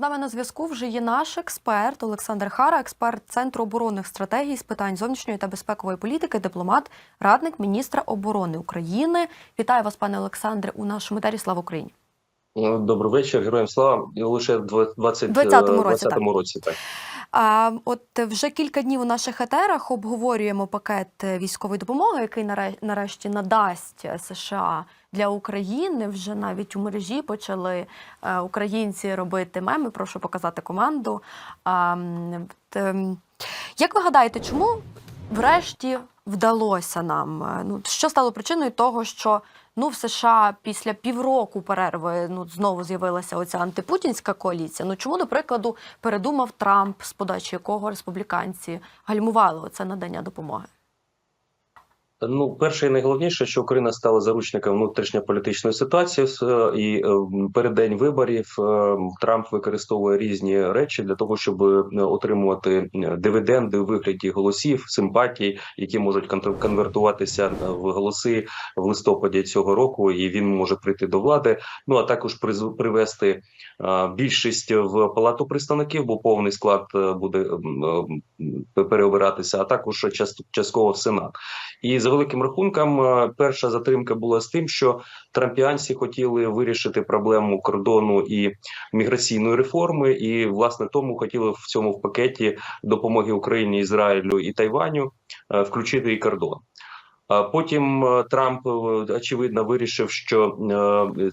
З нами на зв'язку вже є наш експерт Олександр Хара, експерт Центру оборонних стратегій з питань зовнішньої та безпекової політики, дипломат, радник міністра оборони України. Вітаю вас, пане Олександре, у нашому етері. Слава Україні! Добрий вечір, героям слава. І лише в 20, 20-му році, 20-му році, так. А от вже кілька днів у наших етерах обговорюємо пакет військової допомоги, який наре- нарешті надасть США для України. Вже навіть у мережі почали е, українці робити меми. Прошу показати команду. А, м, як ви гадаєте, чому врешті вдалося нам? Е, Ну що стало причиною того, що ну в США після півроку перерви ну знову з'явилася оця антипутінська коаліція? Ну чому, до прикладу, передумав Трамп, з подачі якого республіканці гальмували оце надання допомоги? Ну, перше і найголовніше, що Україна стала заручником внутрішньополітичної ситуації, с- і е, перед день виборів е, Трамп використовує різні речі для того, щоб е, отримувати е, дивіденди у вигляді голосів, симпатій, які можуть конвертуватися е, в голоси в листопаді цього року, і він може прийти до влади. Ну а також привести е, більшість в палату представників, бо повний склад е, буде е, переобиратися, а також частково в сенат. І за великим рахунком, е, перша затримка була з тим, що трампіанці хотіли вирішити проблему кордону і міграційної реформи, і власне тому хотіли в цьому в пакеті допомоги Україні, Ізраїлю і Тайваню е, включити і кордон. Потім е, Трамп очевидно вирішив, що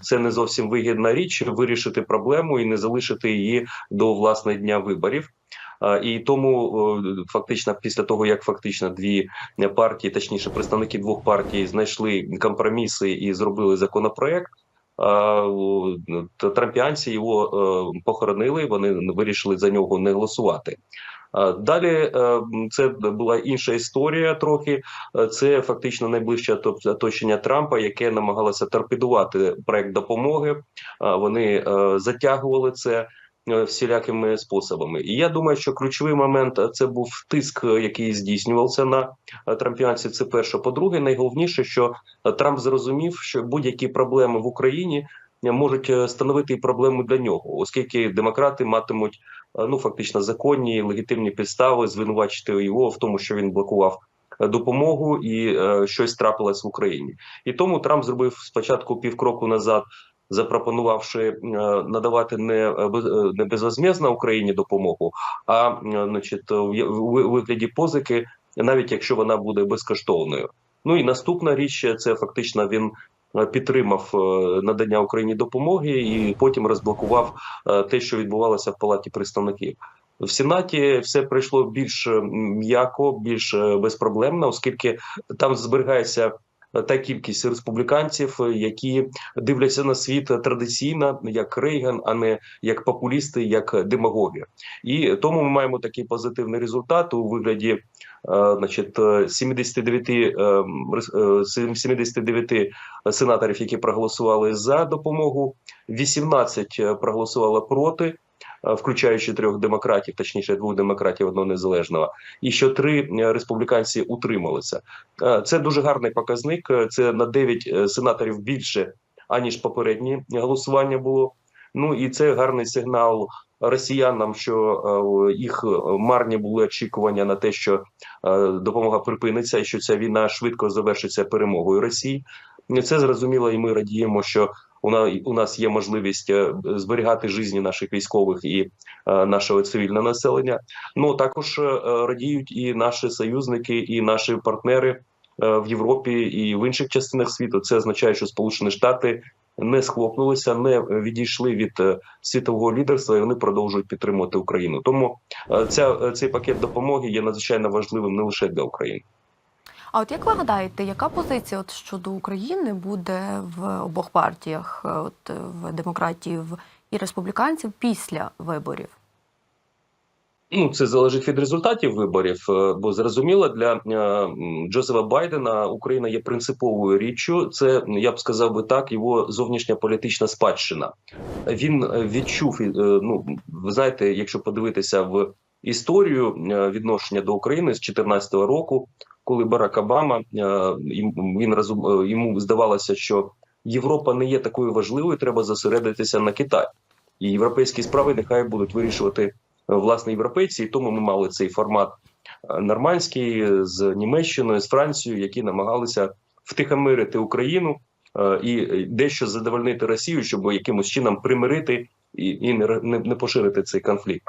це не зовсім вигідна річ вирішити проблему і не залишити її до власне дня виборів. Е, І тому е, фактично, після того як фактично дві партії, точніше, представники двох партій, знайшли компроміси і зробили законопроект. е, Трампіанці його е, похоронили. Вони вирішили за нього не голосувати. Е, Далі е, це була інша історія. Трохи Е, це фактично найближче ото- оточення Трампа, яке намагалося торпедувати проект допомоги. Е, Вони е, затягували це е, всілякими способами. І я думаю, що ключовий момент е, це був тиск, е, який здійснювався на е, трампіанців. Це перше. По-друге, найголовніше, що е, Трамп зрозумів, що будь-які проблеми в Україні е, можуть е, становити і проблему для нього, оскільки демократи матимуть е, ну фактично законні легітимні підстави звинувачити його в тому, що він блокував е, допомогу і е, щось трапилось в Україні. І тому Трамп зробив спочатку півкроку назад, запропонувавши е, надавати не, е, е, не безвозмездно Україні допомогу, а значить, в вигляді позики, навіть якщо вона буде безкоштовною. Ну і наступна річ це фактично він. Підтримав надання Україні допомоги і потім розблокував те, що відбувалося в палаті представників. В Сенаті все пройшло більш м'яко, більш безпроблемно, оскільки там зберігається та кількість республіканців, е, які дивляться на світ е, традиційно, як Рейган, а не як популісти, як демагоги. І тому ми маємо такий позитивний результат у вигляді е, значить, е, 79, е, рес- е, 79 сенаторів, які проголосували за допомогу, 18 проголосувало проти. Е, Включаючи трьох демократів, точніше двох демократів, одного незалежного, і що три е, республіканці утрималися. Е, Це дуже гарний показник. Це на 9 сенаторів більше аніж попередні голосування було. Ну і це гарний сигнал росіянам, що їх марні були очікування на те, що допомога припиниться, і що ця війна швидко завершиться перемогою Росії. Це зрозуміло, і ми радіємо, що у нас є можливість е, зберігати житті наших військових і е, нашого цивільного населення. Ну також е, радіють і наші союзники, і наші партнери в Європі і в інших частинах світу. Це означає, що Сполучені Штати не схлопнулися, не відійшли від світового лідерства, і вони продовжують підтримувати Україну. Тому ця цей пакет допомоги є надзвичайно важливим не лише для України. А от як ви гадаєте, яка позиція от щодо України буде в обох партіях, е, от е, в демократів і республіканців після виборів? Ну, це залежить від результатів виборів, е, бо зрозуміло для Джозефа Байдена Україна є принциповою річчю. Це я б сказав би так, його зовнішня політична спадщина. Він відчув ну ви знаєте, якщо подивитися в історію відношення до України з 2014 року, коли Барак Обама е, він розум е, йому здавалося, що Європа не є такою важливою, треба зосередитися на Китаї. І європейські справи нехай будуть вирішувати е, власне європейці. І тому ми мали цей формат нормандський з Німеччиною, з Францією, які намагалися втихомирити Україну і дещо задовольнити Росію, щоб якимось чином примирити і, не, поширити цей конфлікт.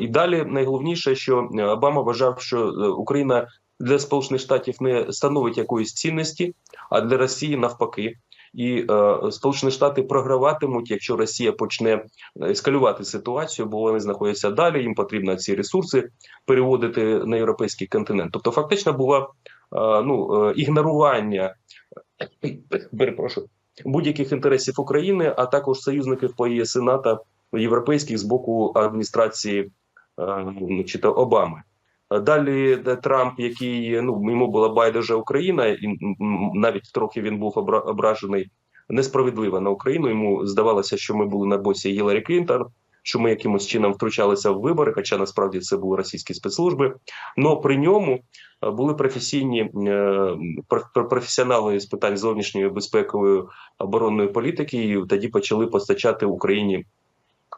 І далі найголовніше, що Обама вважав, що Україна для Сполучених Штатів не становить якоїсь цінності, а для Росії навпаки. І е, Сполучені Штати програватимуть, якщо Росія почне ескалювати ситуацію, бо вони знаходяться далі. Їм потрібно ці ресурси переводити на європейський континент. Тобто, фактично було е, ну е, ігнорування будь-яких інтересів України, а також союзників по ЄС і НАТО європейських з боку адміністрації е, значить, Обами. Е, Далі Трамп, який ну йому була байдуже Україна, і навіть трохи він був обра- ображений несправедливо на Україну. Йому здавалося, що ми були на боці Гіларі Клінтон, що ми якимось чином втручалися в вибори, хоча насправді це були російські спецслужби. Но при ньому е, були професійні е, пр- пр- професіонали з питань зовнішньої безпекової оборонної політики, і тоді почали постачати Україні.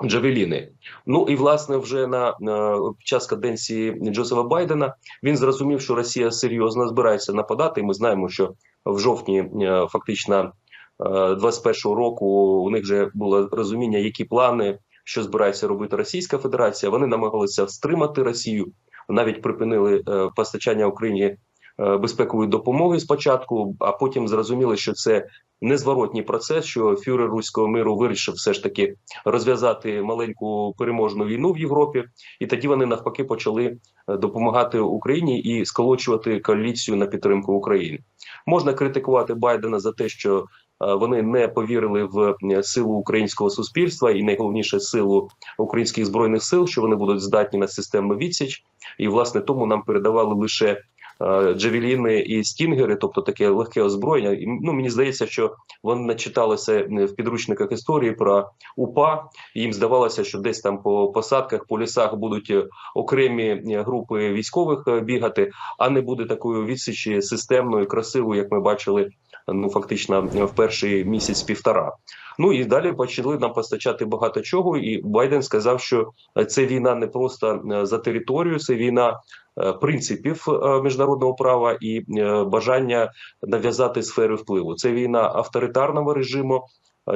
Джавеліни. Ну і власне вже на, на час каденції Джозефа Байдена він зрозумів, що Росія серйозно збирається нападати. І ми знаємо, що в жовтні е, фактично е, 21-го року у них вже було розуміння, які плани, що збирається робити Російська Федерація. Вони намагалися стримати Росію, навіть припинили е, постачання Україні е, безпекової допомоги спочатку, а потім зрозуміли, що це незворотній процес, що фюрер руського миру вирішив все ж таки розв'язати маленьку переможну війну в Європі, і тоді вони навпаки почали е, допомагати Україні і сколочувати коаліцію на підтримку України. Можна критикувати Байдена за те, що е, вони не повірили в е, силу українського суспільства і найголовніше силу українських збройних сил, що вони будуть здатні на системну відсіч, і власне тому нам передавали лише. Е, Джавеліни і стінгери, тобто таке легке озброєння. І ну мені здається, що вони начиталися в підручниках історії про УПА. Їм здавалося, що десь там по посадках, по лісах будуть е, окремі е, групи військових бігати, а не буде такої відсічі системної, красивої, як ми бачили. Ну фактично в перший місяць півтора. Ну і далі почали нам постачати багато чого. І Байден сказав, що е, це війна не просто е, за територію, це війна е, принципів міжнародного права і бажання нав'язати сфери впливу. Це війна авторитарного режиму,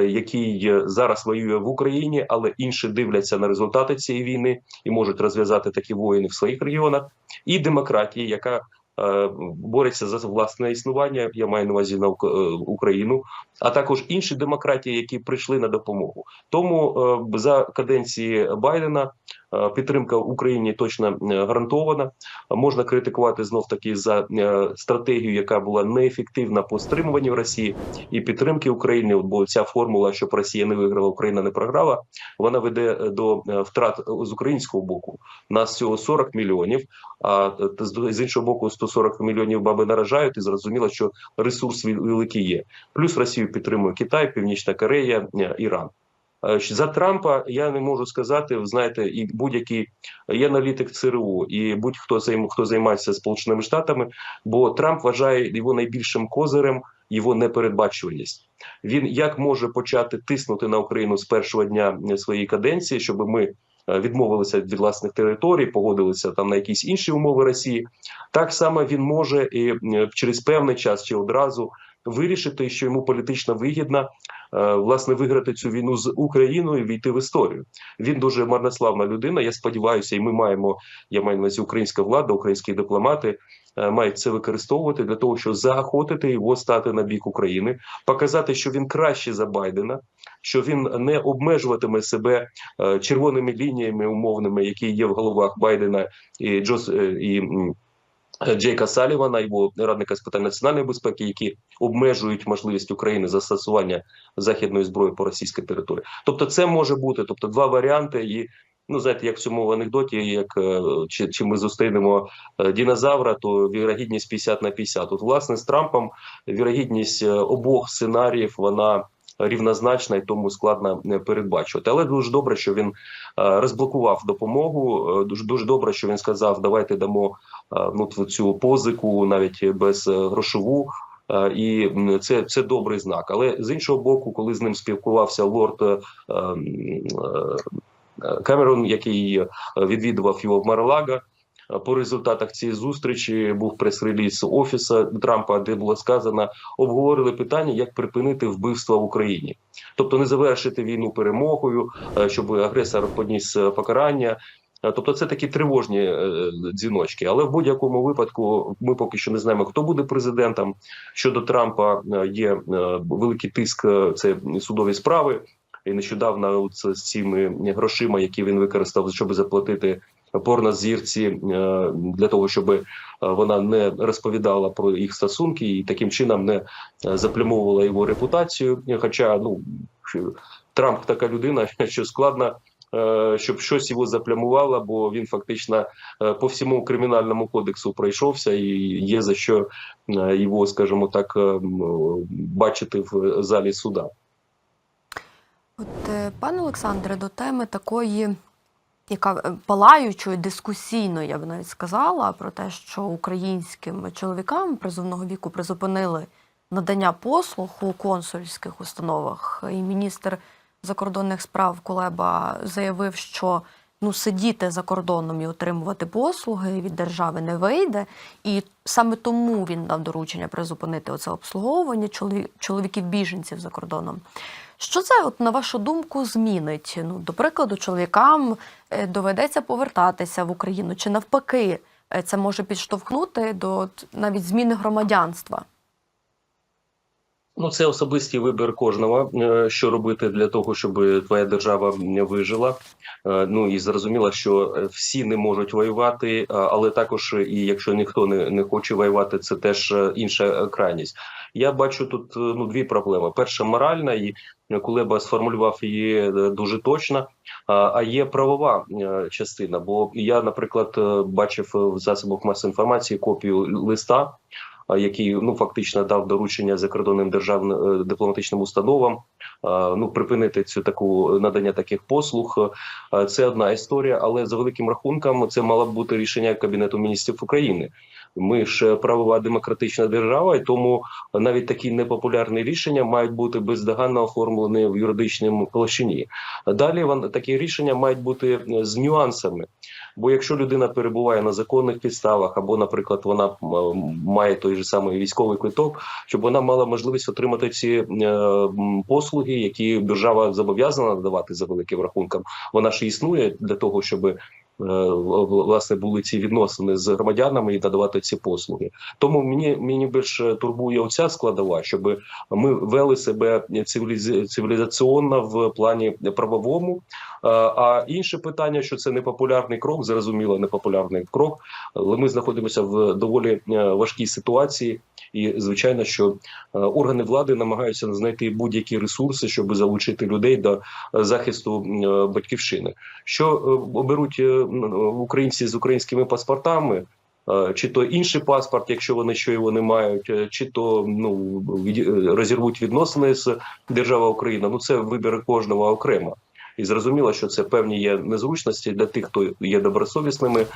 який зараз воює в Україні, але інші дивляться на результати цієї війни і можуть розв'язати такі воїни в своїх регіонах, і демократії, яка бореться за власне існування. Я маю на увазі на е, Україну, а також інші демократії, які прийшли на допомогу. Тому е, за каденції Байдена е, підтримка Україні точно е, гарантована. Можна критикувати знов таки за е, стратегію, яка була неефективна по стримуванню Росії і підтримки України. Бо ця формула, щоб Росія не виграла, Україна не програла, вона веде е, до е, втрат з українського боку. Нас всього 40 мільйонів. А е, з іншого боку, 140 мільйонів баби наражають, і зрозуміло, що ресурс вел- великий є. Плюс Росію підтримує Китай, Північна Корея, е, Іран. Е, За Трампа я не можу сказати. Знаєте, і будь-який є аналітик ЦРУ, і будь-хто хто займається Сполученими Штатами, бо Трамп вважає його найбільшим козирем його непередбачуваність. Він як може почати тиснути на Україну з першого дня е, своєї каденції, щоб ми е, відмовилися від власних територій, погодилися там на якісь інші умови Росії. Так само він може і е, через певний час чи одразу вирішити, що йому політично вигідно е, власне виграти цю війну з Україною війти в історію. Він дуже марнославна людина. Я сподіваюся, і ми маємо. Я маю на увазі українська влада, українські дипломати е, мають це використовувати для того, щоб заохотити його стати на бік України, показати, що він краще за Байдена, що він не обмежуватиме себе е, червоними лініями умовними, які є в головах Байдена і Джос і. Джейка Салівана, його радника з питань національної безпеки, які обмежують можливість України застосування західної зброї по російській території. Тобто, це може бути тобто два варіанти, і ну знаєте, як в цьому анекдоті, як е, чи, чи ми зустрінемо е, динозавра, то вірогідність 50 на 50. От власне з Трампом вірогідність е, обох сценаріїв вона. Рівнозначна і тому складно е, передбачувати, але дуже добре, що він е, розблокував допомогу. е, Дуже дуже добре, що він сказав: давайте дамо ну, цю позику навіть без грошову. І це, це добрий знак. Але з іншого боку, коли з ним спілкувався лорд Камерон, який відвідував його в Маралага, по результатах цієї зустрічі був прес-реліз офісу Трампа, де було сказано, обговорили питання, як припинити вбивства в Україні, тобто не завершити війну перемогою, е, щоб агресор поніс е, покарання. Е, Тобто це такі тривожні е, дзвіночки. Але в будь-якому випадку ми поки що не знаємо, хто буде президентом. Щодо Трампа е, є е, великий тиск. е, Це судові справи. І нещодавно з цими грошима, які він використав, щоб заплатити порнозірці е, для того, щоб е, вона не розповідала про їх стосунки і таким чином не е, заплямовувала його репутацію. Хоча ну Трамп така людина, що складно. Щоб щось його заплямувало, бо він фактично по всьому кримінальному кодексу пройшовся, і є за що його, скажімо так, бачити в залі суда. От, пане Олександре, до теми такої, яка е, палаючої, дискусійної, я б навіть сказала, про те, що українським чоловікам призовного віку призупинили надання послуг у консульських установах. І міністр закордонних справ Кулеба заявив, що ну, сидіти за кордоном і отримувати послуги від держави не вийде. І саме тому він дав доручення призупинити оце обслуговування чоловіків-біженців за кордоном. Що це, от, на вашу думку, змінить? Ну, до прикладу, чоловікам е, доведеться повертатися в Україну, чи навпаки, е, це може підштовхнути до навіть зміни громадянства? Ну, це особистий вибір кожного, е, що робити для того, щоб твоя держава не вижила. Ну і зрозуміло, що всі не можуть воювати, але також і якщо ніхто не, не хоче воювати, це теж інша крайність. Я бачу тут е, ну дві проблеми: перша моральна, і Кулеба сформулював її е, дуже точно. А є правова е, частина. Бо я, наприклад, е, бачив в засобах масової інформації копію листа який ну фактично дав доручення закордонним державним е, дипломатичним установам ну припинити цю таку надання таких послуг. Це одна історія, але за великим рахунком це мало б бути рішення кабінету міністрів України. Ми ж правова демократична держава, і тому навіть такі непопулярні рішення мають бути бездоганно оформлені в юридичному площині. Далі такі рішення мають бути з нюансами. Бо якщо людина перебуває на законних підставах, або, наприклад, вона має той же самий військовий квиток, щоб вона мала можливість отримати ці е, послуги, які держава зобов'язана надавати за великим рахунком, вона ж існує для того, щоб власне були ці відносини з громадянами і надавати ці послуги. Тому мені мені більше турбує оця складова, щоб ми вели себе цивіліз- цивілізаційно в плані правовому. Е, А інше питання, що це непопулярний крок, зрозуміло, непопулярний крок, але ми знаходимося в доволі е, важкій ситуації, і звичайно, що е, органи влади намагаються знайти будь-які ресурси, щоб залучити людей до е, захисту е, батьківщини. Що оберуть е, українці з українськими паспортами. Чи то інший паспорт, якщо вони що його не мають, чи то ну від- розірвуть відносини з державою Україна. Ну це вибір кожного окремо. І зрозуміло, що це певні є незручності для тих, хто є добросовісними,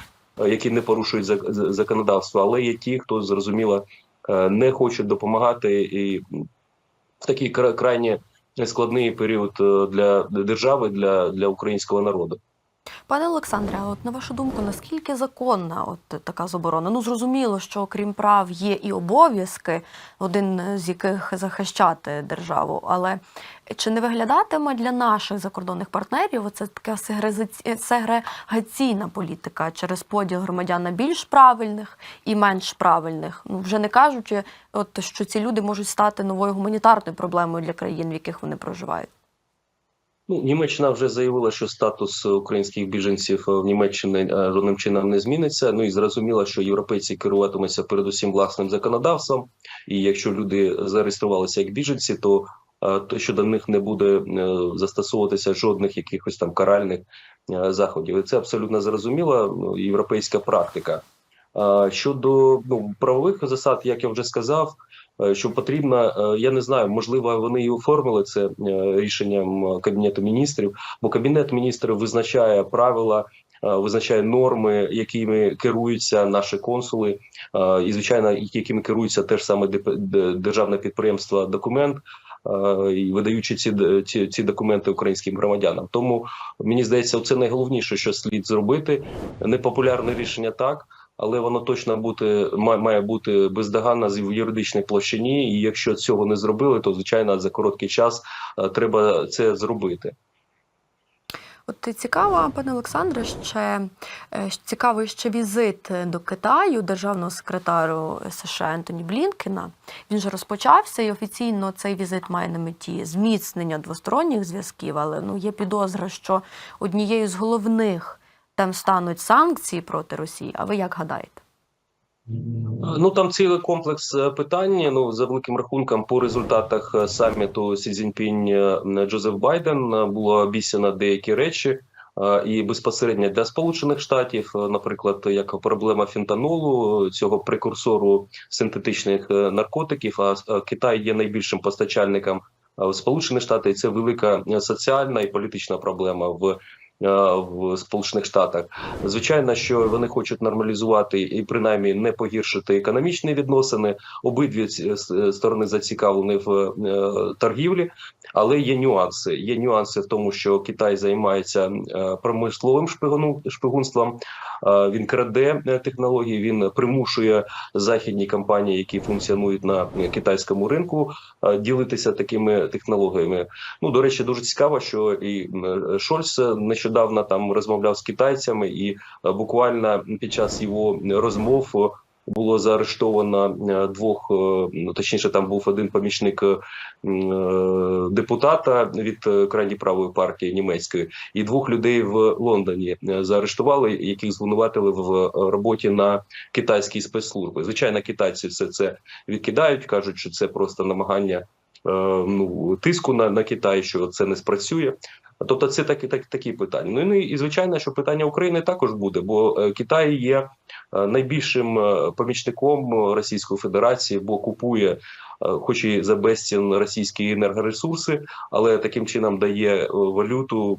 які не порушують зак- законодавство, але є ті, хто зрозуміло не хочуть допомагати, і в такий кра- крайні складний період е, для держави, для, для українського народу. Пане Олександре, а от на вашу думку, наскільки законна от така заборона? Ну зрозуміло, що окрім прав є і обов'язки, один з яких захищати державу. Але чи не виглядатиме для наших закордонних партнерів оце така сегрегаційна політика через поділ громадян на більш правильних і менш правильних? Ну вже не кажучи, от що ці люди можуть стати новою гуманітарною проблемою для країн, в яких вони проживають. Ну, Німеччина вже заявила, що статус українських біженців в Німеччині е, жодним чином не зміниться. Ну і зрозуміло, що європейці керуватимуться передусім власним законодавством. І якщо люди зареєструвалися як біженці, то е, то щодо них не буде е, застосовуватися жодних якихось там каральних е, заходів. І це абсолютно зрозуміла ну, європейська практика. Щодо ну, правових засад, як я вже сказав, е, що потрібно, е, я не знаю, можливо, вони і оформили це е, рішенням е, кабінету міністрів, бо кабінет міністрів визначає правила визначає норми, якими керуються наші консули, е, і звичайно, якими керується теж саме державне підприємство документ. е, І видаючи ці, ці, ці документи українським громадянам, тому мені здається, це найголовніше, що слід зробити. Непопулярне рішення так, але воно точно бути має бути бездоганно в юридичній площині. І якщо цього не зробили, то звичайно за короткий час е, треба це зробити. От цікаво, пане Олександре, ще е, цікавий ще візит до Китаю державного секретарю США Ентоні Блінкена. Він же розпочався, і офіційно цей візит має на меті зміцнення двосторонніх зв'язків. Але ну є підозра, що однією з головних тем стануть санкції проти Росії. А ви як гадаєте? Ну там цілий комплекс е, питань. Ну за великим рахунком, по результатах е, саміту Сі Цзіньпінь е, Джозеф Байден було обіцяно деякі речі. І безпосередньо для Сполучених Штатів, наприклад, як проблема фентанолу, цього прекурсору синтетичних наркотиків. А Китай є найбільшим постачальником Сполучені Штати. І це велика соціальна і політична проблема в. Е, В Сполучених Штатах звичайно, що вони хочуть нормалізувати і принаймні не погіршити економічні відносини. Обидві сторони зацікавлені в е, торгівлі, але є нюанси. Є нюанси в тому, що Китай займається е, промисловим шпигунством. Е, Він краде е, технології, він примушує західні компанії, які функціонують на китайському ринку, е, ділитися такими технологіями. Ну до речі, дуже цікаво, що і Шольц нещодавно там розмовляв з китайцями, і е, буквально під час його розмов. е, Було заарештовано е, двох, ну точніше, там був один помічник депутата від крайньої правої партії німецької, і двох людей в Лондоні заарештували, яких звинуватили в роботі на китайській спецслужби. Звичайно, китайці все це відкидають, кажуть, що це просто намагання ну тиску на, на Китай, що це не спрацює. Тобто, це такі так, такі питання. Ну і, і звичайно, що питання України також буде, бо е, Китай є е, найбільшим е, помічником Російської Федерації, бо купує, хоч і за безцін російські енергоресурси, але таким чином дає валюту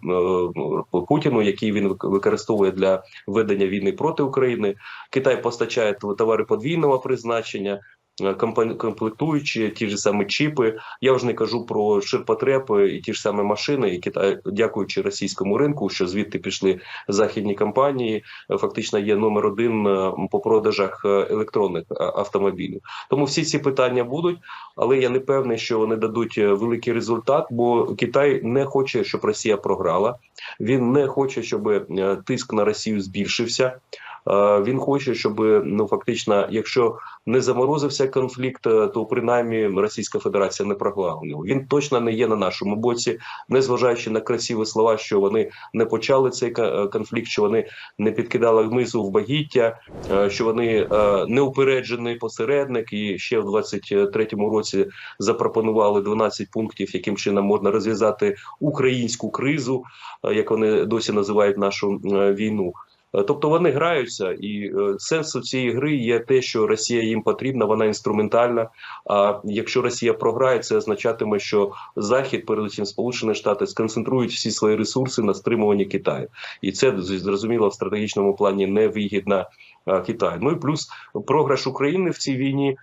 е, Путіну, який він використовує для ведення війни проти України. Китай постачає товари подвійного призначення. Е, Комплектуючі ті ж самі чіпи, я вже не кажу про ширпотреб і ті ж самі машини, і Китай, дякуючи російському ринку, що звідти пішли західні компанії, фактично є номер один е, по продажах е, електронних автомобілів. Тому всі ці питання будуть, але я не певний, що вони дадуть великий результат, бо Китай не хоче, щоб Росія програла. Він не хоче, щоб тиск на Росію збільшився. Е, Він хоче, щоб ну фактично, якщо не заморозився конфлікт, е, то принаймні Російська Федерація не програла нього. Він точно не є на нашому боці, незважаючи на красиві слова, що вони не почали цей е, конфлікт, що вони не підкидали мису в багіття, що вони неупереджений посередник, і ще в 23-му році запропонували 12 пунктів, яким чином можна розв'язати українську кризу, як вони досі називають нашу війну. Е, Тобто вони граються, і е, сенсу цієї гри є те, що Росія їм потрібна, вона інструментальна. А якщо Росія програє, це означатиме, що Захід, передусім Сполучені Штати, сконцентрують всі свої ресурси на стримуванні Китаю, і це зрозуміло в стратегічному плані невигідно е, Китаю. Ну і плюс програш України в цій війні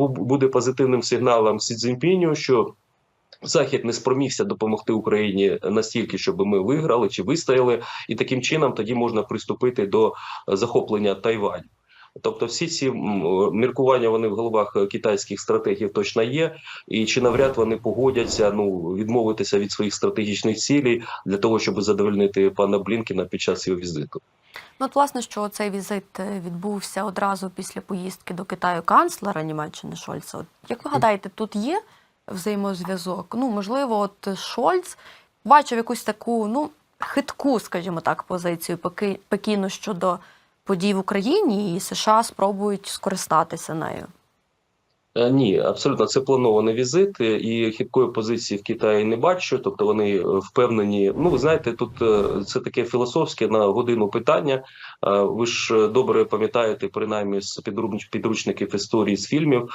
буде позитивним сигналом Сі Цзіньпіню, що Захід не спромігся допомогти Україні настільки, щоб ми виграли чи вистояли, і таким чином тоді можна приступити до е, захоплення Тайваню. Тобто, всі ці міркування вони в головах е, китайських стратегів точно є, і чи навряд вони погодяться ну відмовитися від своїх стратегічних цілей для того, щоб задовольнити пана Блінкіна під час його візиту. Ну, от, власне, що цей візит е, відбувся одразу після поїздки до Китаю канцлера Німеччини Шольца. От, як ви гадаєте, тут є взаємозв'язок? Ну, можливо, от Шольц бачив якусь таку, ну, хитку, скажімо так, позицію Пекіну щодо подій в Україні, і США спробують скористатися нею. Е, Ні, абсолютно це планований візит, і хиткої позиції в Китаї не бачу. Тобто вони е, впевнені. Ну, ви знаєте, тут е, це таке філософське на годину питання. Ви ж добре пам'ятаєте, принаймні з підруч- підручників історії з фільмів,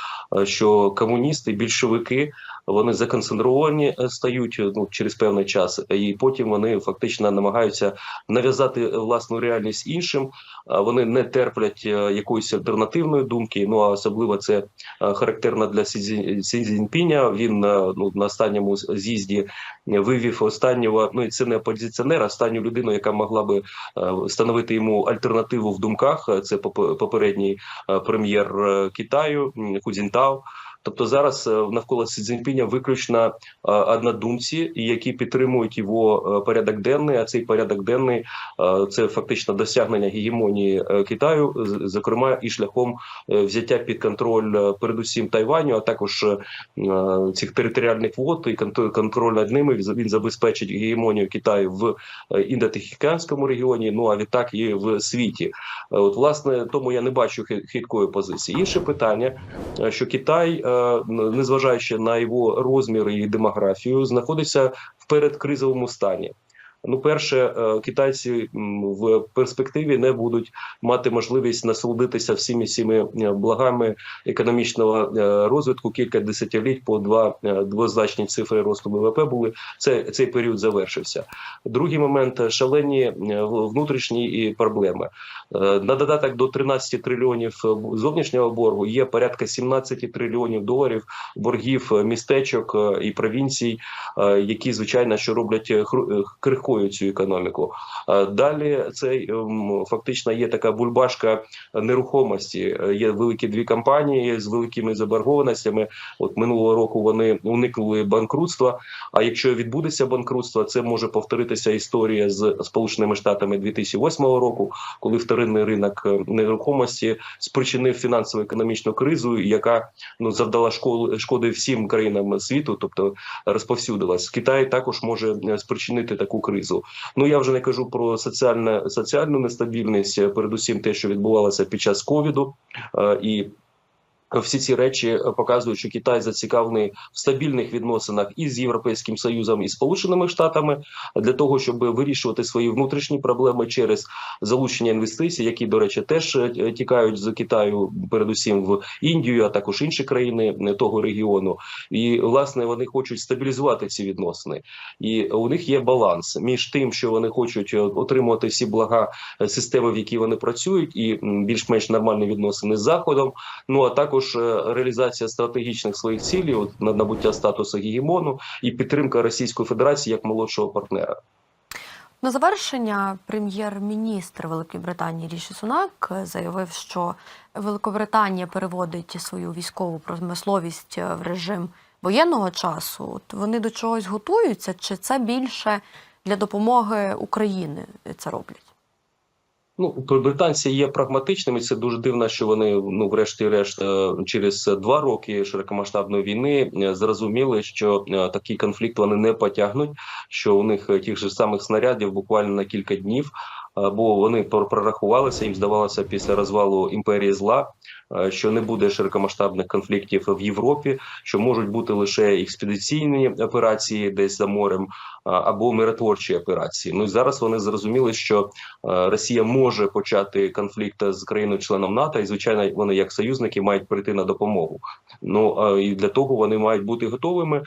що комуністи, більшовики вони законцентровані е, стають е, ну, через певний час, і потім вони фактично намагаються нав'язати е, власну реальність іншим. Вони не терплять е, якоїсь альтернативної думки. Ну а особливо це е, характерно для Сі Цзіньпіня. Він е, ну на останньому з'їзді вивів останнього. Ну і це не опозиціонер, останню людину, яка могла би е, становити йому альтернативу в думках. Е, Це поп- попередній е, прем'єр е, Китаю м, Ху Цзінтао. Тобто зараз е, навколо Сі Цзіньпіня виключно е, однодумці, які підтримують його е, порядок денний. А цей порядок денний це фактично досягнення гегемонії Китаю, зокрема і шляхом взяття під контроль передусім Тайваню, а також цих територіальних вод і контроль над ними. Він забезпечить гегемонію Китаю в індотихоокеанському регіоні. Ну а відтак і в світі. От власне тому я не бачу хиткої позиції. Інше питання, що Китай, незважаючи на його розміри і демографію, знаходиться в передкризовому стані. Ну, перше, е, китайці в перспективі не будуть мати можливість насолодитися всіми цими е, благами економічного е, розвитку. Кілька десятиліть по два двозначні цифри росту ВВП були. Це цей період завершився. Другий момент шалені внутрішні і проблеми. На додаток до 13 трильйонів зовнішнього боргу є порядка 17 трильйонів доларів боргів містечок і провінцій, які звичайно що роблять е, е, цю економіку. Е, Далі це ем, фактично є така бульбашка нерухомості. Е, Є великі дві компанії з великими заборгованостями. От минулого року вони уникнули банкрутства. А якщо відбудеться банкрутство, це може повторитися історія з Сполученими Штатами 2008 року, коли вторинний ринок е, нерухомості спричинив фінансово-економічну кризу, яка ну завдала шкоди всім країнам світу, тобто розповсюдилась. Китай також може спричинити таку кризу. Ну я вже не кажу про соціальне соціальну нестабільність, е, передусім те, що відбувалося під час ковіду, е, і всі ці речі е, показують, що Китай зацікавлений в стабільних відносинах і з Європейським Союзом, і Сполученими Штатами для того, щоб вирішувати свої внутрішні проблеми через залучення інвестицій, які, до речі, теж е, тікають з Китаю, передусім в Індію, а також інші країни е, того регіону. І власне вони хочуть стабілізувати ці відносини. І у них є баланс між тим, що вони хочуть е, отримувати всі блага е, системи, в якій вони працюють, і більш-менш нормальні відносини з заходом. Ну а також е, реалізація стратегічних своїх цілей, от на набуття статусу гегемону і підтримка Російської Федерації як молодшого партнера. На завершення прем'єр-міністр Великої Британії Ріші Сунак заявив, що Великобританія переводить свою військову промисловість е, в режим воєнного часу. От вони до чогось готуються, чи це більше для допомоги України це роблять? Ну, британці є прагматичними. Це дуже дивно, що вони ну, врешті-решт, е, через два роки широкомасштабної війни е, зрозуміли, що е, такий конфлікт вони не потягнуть. Що у них тих же самих снарядів буквально на кілька днів. Бо вони прорахувалися, їм здавалося після розвалу імперії зла, що не буде широкомасштабних конфліктів в Європі, що можуть бути лише експедиційні операції десь за морем або миротворчі операції. Ну і зараз вони зрозуміли, що е, Росія може почати конфлікт з країною-членом НАТО, і звичайно, вони як союзники мають прийти на допомогу. Ну і для того вони мають бути готовими.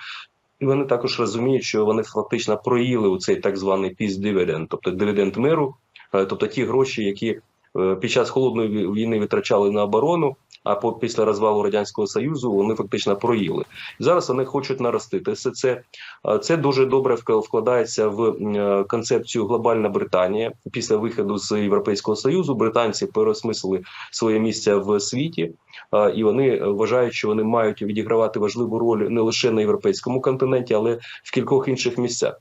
І вони також розуміють, що вони фактично проїли у цей так званий peace dividend, тобто дивіденд миру, е, тобто ті гроші, які е, під час холодної війни витрачали на оборону. А по після розвалу радянського союзу вони фактично проїли. Зараз вони хочуть наростити все це. Е, Це дуже добре вк- вкладається в е, концепцію глобальна Британія. Після виходу з Європейського союзу британці переосмислили своє місце в світі, е, і вони вважають, що вони мають відігравати важливу роль не лише на європейському континенті, але в кількох інших місцях.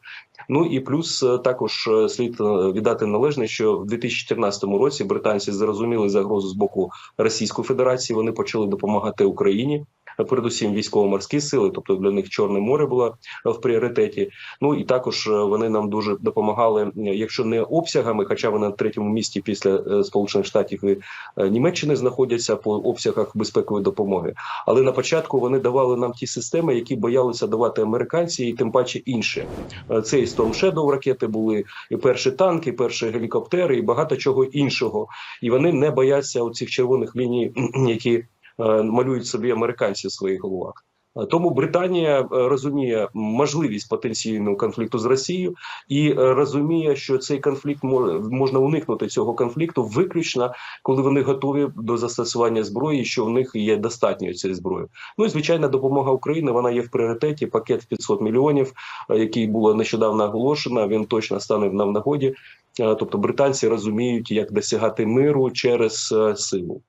Ну і плюс е, також е, слід е, віддати належне, що в 2014 році британці зрозуміли загрозу з боку Російської Федерації. Вони почали допомагати Україні. Передусім військово-морські сили, тобто для них Чорне море було е, в пріоритеті. Ну і також е, вони нам дуже допомагали, е, якщо не обсягами, хоча вони на третьому місці після Сполучених Штатів і Німеччини знаходяться по обсягах безпекової допомоги. Але на початку вони давали нам ті системи, які боялися давати американці, і тим паче інші. Це і Storm Shadow ракети були, і перші танки, і перші гелікоптери, і багато чого іншого. І вони не бояться оцих червоних ліній, які малюють собі американці в своїх головах. Е, Тому Британія е, розуміє можливість потенційного конфлікту з Росією і е, розуміє, що цей конфлікт мо- можна уникнути цього конфлікту виключно, коли вони готові до застосування зброї, що в них є достатньо цієї зброї. Ну і звичайна допомога України. Вона є в пріоритеті. Пакет в 500 мільйонів, е, який було нещодавно оголошено. Він точно стане нам нагоді. Е, Тобто британці розуміють, як досягати миру через е, силу.